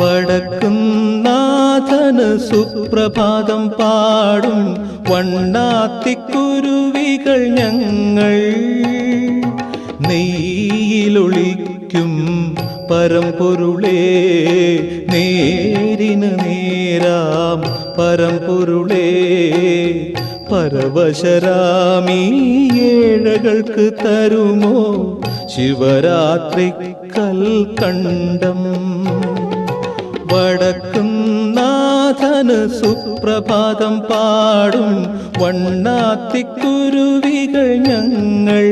വടക്കും നാഥന് സുപ്രഭാതം പാടും വണ്ണാത്തിക്കുരുവികൾ ഞങ്ങൾ. നെയ്യിലൊളിക്കും പരമ്പൊരുളേ നേരിന് നേരാം പരമ്പൊരുളേ. പരവശരാമീ ഏഴകൾക്ക് തരുമോ? ശിവരാത്രി കൽക്കണ്ടം നാഥന് സുപ്രഭാതം പാടും വണ്ണാത്തിക്കുരുവികൾ ഞങ്ങൾ.